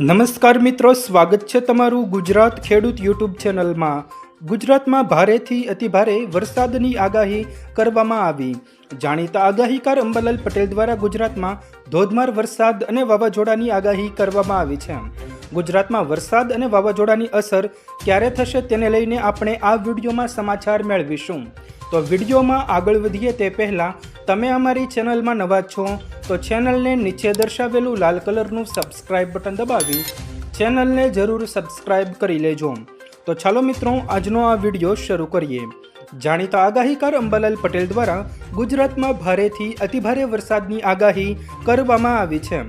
નમસ્કાર મિત્રો, સ્વાગત છે તમારું ગુજરાત ખેડૂત યુટ્યુબ ચેનલમાં. ગુજરાતમાં ભારેથી અતિભારે વરસાદની આગાહી કરવામાં આવી. જાણીતા આગાહીકાર અંબાલાલ પટેલ દ્વારા ગુજરાતમાં ધોધમાર વરસાદ અને વાવાઝોડાની આગાહી કરવામાં આવી છે. ગુજરાતમાં વરસાદ અને વાવાઝોડાની અસર ક્યારે થશે તેને લઈને આપણે આ વિડીયોમાં સમાચાર મેળવીશું. તો વિડીયોમાં આગળ વધીએ તે પહેલાં, તમે અમારી ચેનલમાં નવા છો, તો ચેનલને નીચે દર્શાવેલું લાલ કલરનું સબસ્ક્રાઇબ બટન દબાવી ચેનલને જરૂર સબસ્ક્રાઇબ કરી લેજો. તો ચાલો મિત્રો, આજનો આ વીડિયો શરૂ કરીએ. જાણીતા આગાહીકાર અંબાલાલ પટેલ દ્વારા ગુજરાતમાં ભારેથી અતિભારે વરસાદની આગાહી કરવામાં આવી છે.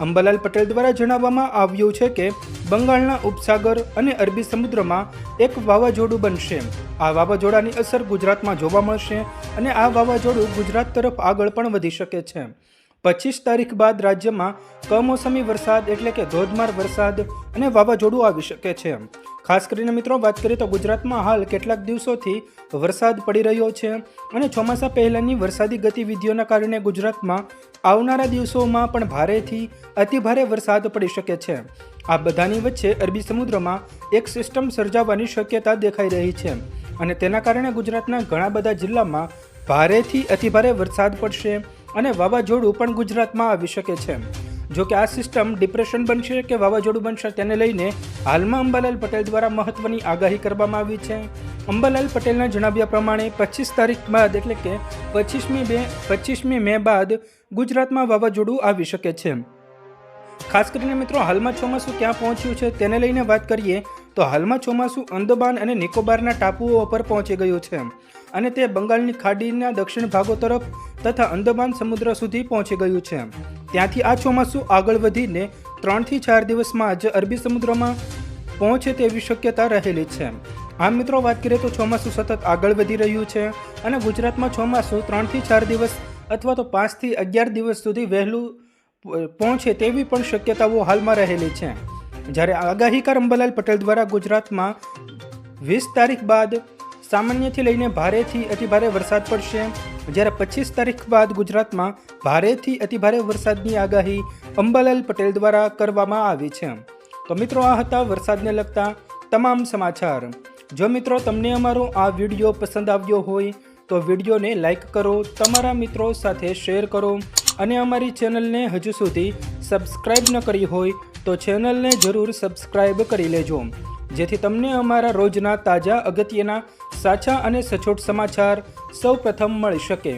અંબાલાલ પટેલ દ્વારા જણાવવામાં આવ્યું છે કે બંગાળના ઉપસાગર અને અરબી સમુદ્રમાં એક વાવાઝોડું બનશે. આ વાવાઝોડાની અસર ગુજરાતમાં જોવા મળશે અને આ વાવાઝોડું ગુજરાત તરફ આગળ પણ વધી શકે છે. પચીસ તારીખ બાદ રાજ્યમાં કમોસમી વરસાદ એટલે કે ધોધમાર વરસાદ અને વાવાઝોડું આવી શકે છે. ખાસ કરીને મિત્રો, વાત કરીએ તો ગુજરાતમાં હાલ કેટલાક દિવસોથી વરસાદ પડી રહ્યો છે અને ચોમાસા પહેલાંની વરસાદી ગતિવિધિઓના કારણે ગુજરાતમાં આવનારા દિવસોમાં પણ ભારેથી અતિભારે વરસાદ પડી શકે છે. આ બધાની વચ્ચે અરબી સમુદ્રમાં એક સિસ્ટમ સર્જાવાની શક્યતા દેખાઈ રહી છે અને તેના કારણે ગુજરાતના ઘણા બધા જિલ્લામાં ભારેથી અતિભારે વરસાદ પડશે અને વાવાઝોડું પણ ગુજરાતમાં આવી શકે છે. જો કે આ સિસ્ટમ ડિપ્રેશન બનશે કે વાવાઝોડું બનશે તેને લઈને હાલમાં અંબાલાલ પટેલ દ્વારા મહત્વની આગાહી કરવામાં આવી છે. અંબાલાલ પટેલના જણાવ્યા પ્રમાણે પચીસ તારીખ બાદ એટલે કે પચીસમી બે, પચીસમી મે બાદ ગુજરાતમાં વાવાઝોડું આવી શકે છે. ખાસ કરીને મિત્રો, હાલમાં ચોમાસું ક્યાં પહોંચ્યું છે તેને લઈને વાત કરીએ તો હાલમાં ચોમાસું અંદમાન અને નિકોબારના ટાપુઓ પર પહોંચી ગયું છે અને તે બંગાળની ખાડીના દક્ષિણ ભાગો તરફ તથા અંદમાન સમુદ્ર સુધી પહોંચી ગયું છે. ત્યાંથી આ ચોમાસું આગળ વધીને ત્રણથી ચાર દિવસમાં જ અરબી સમુદ્રમાં પહોંચે તેવી શક્યતા રહેલી છે. આમ મિત્રો, વાત કરીએ તો ચોમાસું સતત આગળ વધી રહ્યું છે અને ગુજરાતમાં ચોમાસું ત્રણથી ચાર દિવસ અથવા તો પાંચથી અગિયાર દિવસ સુધી વહેલું પહોંચે તેવી પણ શક્યતાઓ હાલમાં રહેલી છે. જ્યારે આગાહીકાર અંબાલાલ પટેલ દ્વારા ગુજરાતમાં વીસ તારીખ બાદ સામાન્યથી લઈને ભારેથી અતિભારે વરસાદ પડશે. જ્યારે પચીસ તારીખ બાદ ગુજરાતમાં ભારેથી અતિભારે વરસાદની આગાહી અંબાલાલ પટેલ દ્વારા કરવામાં આવી છે. તો મિત્રો, આ હતા વરસાદને લગતા તમામ સમાચાર. જો મિત્રો તમને અમારો આ વીડિયો પસંદ આવ્યો હોય, તો વિડીયોને લાઇક કરો, તમારા મિત્રો સાથે શેર કરો અને અમારી ચેનલને હજુ સુધી સબસ્ક્રાઈબ ન કરી હોય, તો ચેનલને જરૂર સબસ્ક્રાઈબ કરી લેજો. જેથી તમને અમારા રોજના તાજા અગત્યના સાચા અને સચોટ સમાચાર સૌ પ્રથમ મળી શકે.